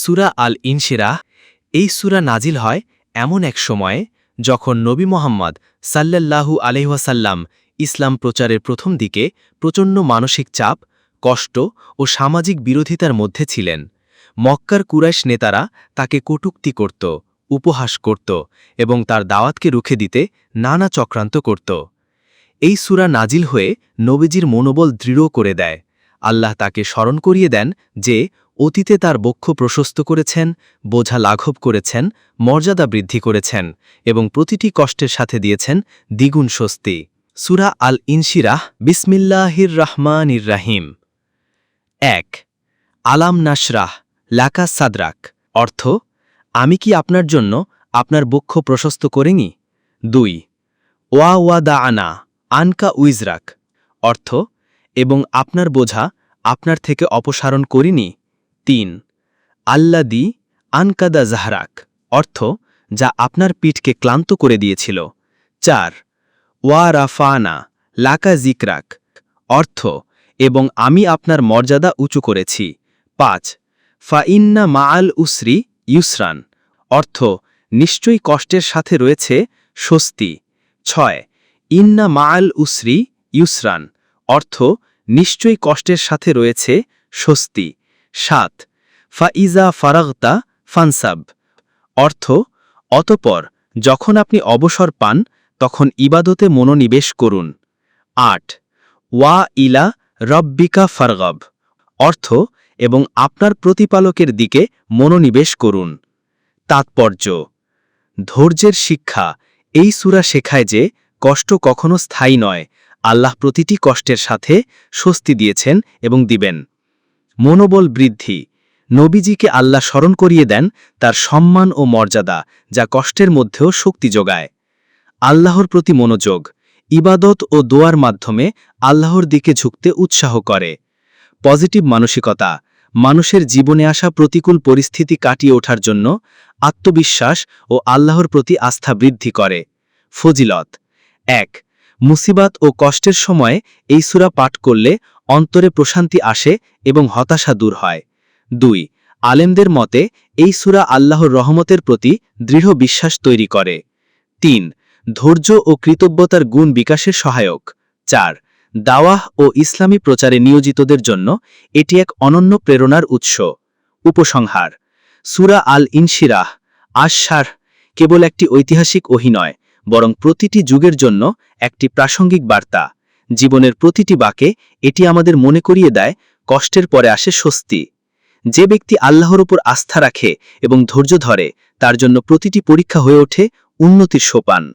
সুরা আল ইনশিরাহ এই সুরা নাজিল হয় এমন এক সময়ে যখন নবী মোহাম্মদ সাল্লাল্লাহু আলহাসাল্লাম ইসলাম প্রচারের প্রথম দিকে প্রচণ্ড মানসিক চাপ, কষ্ট ও সামাজিক বিরোধিতার মধ্যে ছিলেন। মক্কার কুরাইশ নেতারা তাকে কটুক্তি করত, উপহাস করত এবং তার দাওয়াতকে রুখে দিতে নানা চক্রান্ত করত। এই সুরা নাজিল হয়ে নবীজির মনোবল দৃঢ় করে দেয়। আল্লাহ তাকে স্মরণ করিয়ে দেন যে অতীতে তার বক্ষ প্রশস্ত করেছেন, বোঝা লাঘব করেছেন, মর্যাদা বৃদ্ধি করেছেন এবং প্রতিটি কষ্টের সাথে দিয়েছেন দ্বিগুণ স্বস্তি। সুরা আল ইনশিরাহ বিসমিল্লাহির রহমানির রাহিম। এক, আলাম নাসরাহ লাকা সাদরাক। অর্থ, আমি কি আপনার জন্য আপনার বক্ষ প্রশস্ত করিনি? দুই, ওয়া ওয়া দা আনা আনকা উইজরাক। অর্থ এবং আপনার বোঝা আপনার থেকে অপসারণ করিনি। তিন, আল্লাদি আনকাদা জাহরাক, অর্থ, যা আপনার পিঠকে ক্লান্ত করে দিয়েছিল। চার, ওয়া রাফানা লাকা জিকরাক, অর্থ, এবং আমি আপনার মর্যাদা উঁচু করেছি। পাঁচ, ফাইন্না মাআল উসরি ইউসরান, অর্থ, নিশ্চয়ই কষ্টের সাথে রয়েছে স্বস্তি। ছয়, ইন্না মাআল উসরি ইউসরান, অর্থ নিশ্চয়ই কষ্টের সাথে রয়েছে স্বস্তি। সাত, ফাইজা ফারাগতা ফানসাব। অর্থ, অতপর যখন আপনি অবসর পান, তখন ইবাদতে মনোনিবেশ করুন। আট, ওয়া ইলা রব্বিকা ফারগব। অর্থ, এবং আপনার প্রতিপালকের দিকে মনোনিবেশ করুন। তাৎপর্য, ধৈর্যের শিক্ষা। এই সুরা শেখায় যে কষ্ট কখনো স্থায়ী নয় আল্লাহ প্রতিটি কষ্টের সাথে স্বস্তি দিয়েছেন এবং দিবেন। মনোবল বৃদ্ধি। নবীজিকে আল্লাহ স্মরণ করিয়ে দেন তার সম্মান ও মর্যাদা, যা কষ্টের মধ্যেও শক্তি যোগায়। আল্লাহর প্রতি মনোযোগ, ইবাদত ও দোয়ার মাধ্যমে আল্লাহর দিকে ঝুঁকতে উৎসাহ করে। পজিটিভ মানসিকতা, মানুষের জীবনে আসা প্রতিকূল পরিস্থিতি কাটিয়ে ওঠার জন্য আত্মবিশ্বাস ও আল্লাহর প্রতি আস্থা বৃদ্ধি করে। ফজিলত, এক মুসিবাত ও কষ্টের সময় এই সুরা পাঠ করলে অন্তরে প্রশান্তি আসে এবং হতাশা দূর হয়। দুই, আলেমদের মতে এই সুরা আল্লাহর রহমতের প্রতি দৃঢ় বিশ্বাস তৈরি করে। তিন, ধৈর্য ও কৃতজ্ঞতার গুণ বিকাশের সহায়ক। চার, দাওয়াহ ও ইসলামী প্রচারে নিয়োজিতদের জন্য এটি এক অনন্য প্রেরণার উৎস। উপসংহার, সুরা আল ইনশিরাহ আশার কেবল একটি ঐতিহাসিক অহিনয় বরং প্রতিটি যুগের জন্য একটি প্রাসঙ্গিক বার্তা। জীবনের প্রতিটি বাকে এটি আমাদের মনে করিয়ে দেয়, কষ্টের পরে আসে স্বস্তি। যে ব্যক্তি আল্লাহর ওপর আস্থা রাখে এবং ধৈর্য ধরে, তার জন্য প্রতিটি পরীক্ষা হয়ে ওঠে উন্নতির সোপান।